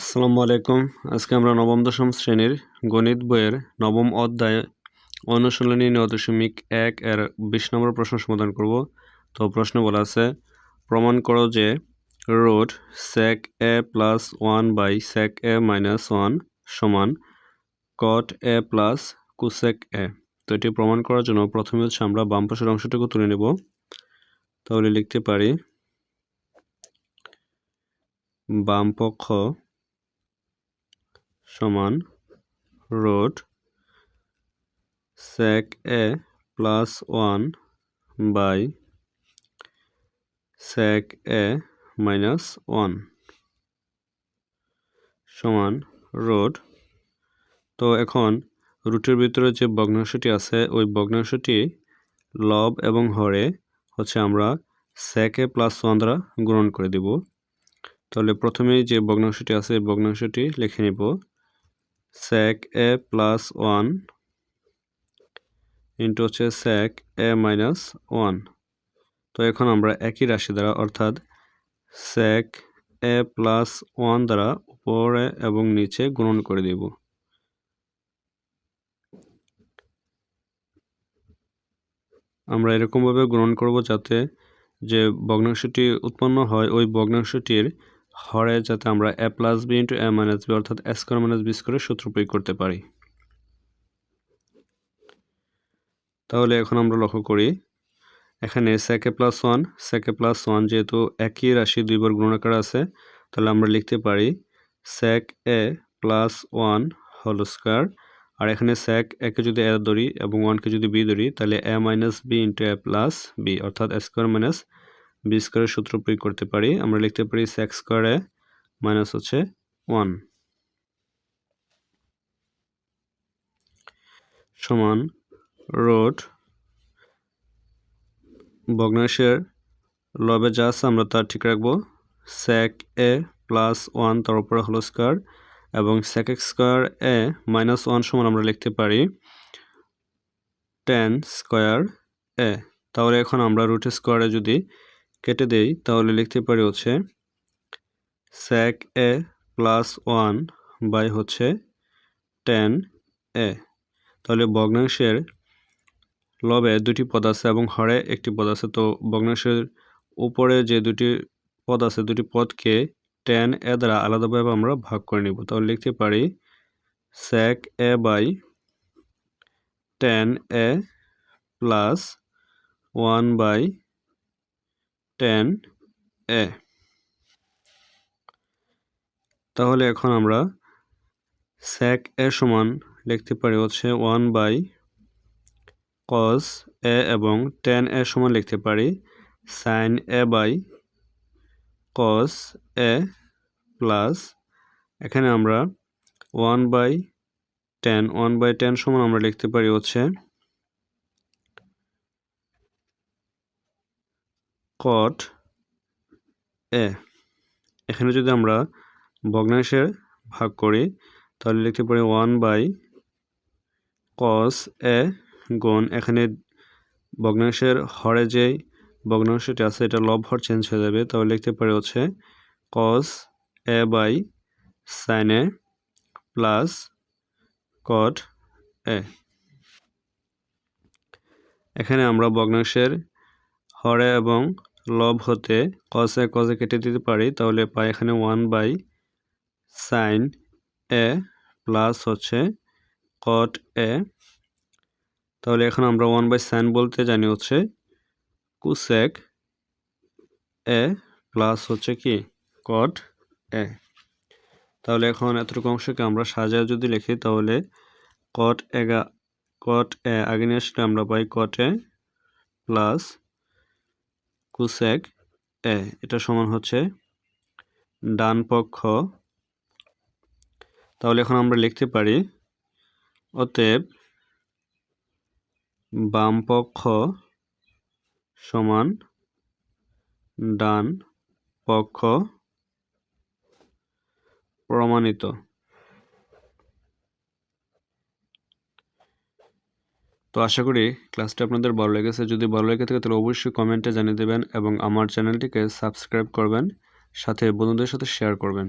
আসসালামু আলাইকুম। আজকে আমরা নবম, দশম শ্রেণির গণিত বইয়ের নবম অধ্যায় অনুশীলনী নয় দশমিক এক এর বিশ নম্বর প্রশ্ন সমাধান করব। তো প্রশ্ন বলা আছে, প্রমাণ করো যে root sec A plus one by sec A minus one সমান কট এ প্লাস কুসেক এ তো এটি প্রমাণ করার জন্য প্রথমে হচ্ছে আমরা বাম পাশের অংশটুকু তুলে নেব। তাহলে লিখতে পারি, বাম পক্ষ সমান root sec A plus one by sec A minus one সমান রোড তো এখন রুটের ভিতরে যে ভগ্নাংশটি আছে, ওই ভগ্নাংশটি লব এবং হরে হচ্ছে আমরা এ প্লাস ওয়ান দ্বারা গ্রহণ করে দেব। তাহলে প্রথমেই যে ভগ্নাংশটি আছে ভগ্নাংশটি লিখে নেব। Sec A plus one into হচ্ছে sec এ মাইনাস ওয়ান তো এখন আমরা একই রাশি দ্বারা, অর্থাৎ sec এ প্লাস ওয়ান দ্বারা উপরে এবং নিচে গুণন করে দেব। আমরা এরকমভাবে গ্রহণ করব যাতে যে ভগ্নাংশটি উৎপন্ন হয়, ওই ভগ্নাংশটির হরে যাতে আমরা A plus B into A minus B অর্থাৎ এ স্কোয়ার মাইনাস বি স্কোয়ারের সূত্র প্রয়োগ করতে পারি। তাহলে এখন আমরা লক্ষ্য করি, এখানে sec A plus one sec A plus one যেহেতু একই রাশি দুইবার গুণাকার আছে, তাহলে আমরা লিখতে পারি sec A plus one whole square আর এখানে স্যাক একে যদি এ ধরি এবং ওয়ানকে যদি বি ধরি, তাহলে A minus B into A plus B অর্থাৎ এ স্কোয়ার মাইনাস বি স্কোয়ারের সূত্র প্রয়োগ করতে পারি। আমরা লিখতে পারি স্যাক স্কোয়ারে মাইনাস হচ্ছে ওয়ান সমান রোড ভগ্নাংশের লবে যা আছে আমরা তা ঠিক রাখব। স্যাক এ প্লাস ওয়ান তার উপরে হলো স্কোয়ার এবং sec X square A minus one সমান আমরা লিখতে পারি টেন স্কোয়ার এ তাহলে এখন আমরা রুট স্কোয়ারে যদি কেটে দেই, তাহলে লিখতে পারি হচ্ছে sec A plus one by হচ্ছে টেন এ তাহলে ভগ্নাংশের লবে দুটি পদ আছে এবং হরে একটি পদ আছে। তো ভগ্নাংশের উপরে যে দুটি পদ আছে, দুটি পদকে টেন এ দ্বারা আলাদাভাবে আমরা ভাগ করে নিব। তাহলে লিখতে পারি sec A by tan A plus one by tan A তাহলে এখন আমরা স্যাক এ সমান লিখতে পারি হচ্ছে ওয়ান বাই কস এ এবং টেন এ সমান লিখতে পারি sine A by cos A plus এখানে আমরা one by tan one by tan সমান আমরা লিখতে পারি হচ্ছে কট এ, এখানে যদি আমরা ভগ্নাংশের ভাগ করি, তাহলে লিখতে পারি ওয়ান বাই কস এ গুণ এখানে ভগ্নাংশের হরে যে ভগ্নাংশটি আছে, এটা লব হর চেঞ্জ হয়ে যাবে। তাহলে লিখতে পারি হচ্ছে cos A by sine A plus cot A এখানে আমরা ভগ্নাংশের হরে এবং লব হতে কসে কসে কেটে দিতে পারি, তাহলে পাই এখানে one by sine A plus হচ্ছে কট এ তাহলে এখন আমরা ওয়ান বাই সাইন বলতে জানি হচ্ছে কুসেক এ প্লাস হচ্ছে কি? কট এ তাহলে এখন এতটুকু অংশকে আমরা সাজায় যদি লিখি, তাহলে কট এগা কট এ আগে নিয়ে আসলে আমরা পাই কট এ প্লাস কুসেক, এ, এটা সমান হচ্ছে ডান পক্ষ তাহলে এখন আমরা লিখতে পারি, অতএব বাম পক্ষ সমান ডান পক্ষ প্রমাণিত। তো আশা করি ক্লাসটা আপনাদের ভালো লেগেছে। যদি ভালো লেগে থাকে তাহলে অবশ্যই কমেন্টে জানিয়ে দেবেন এবং আমার চ্যানেলটিকে সাবস্ক্রাইব করবেন, সাথে বন্ধুদের সাথে শেয়ার করবেন।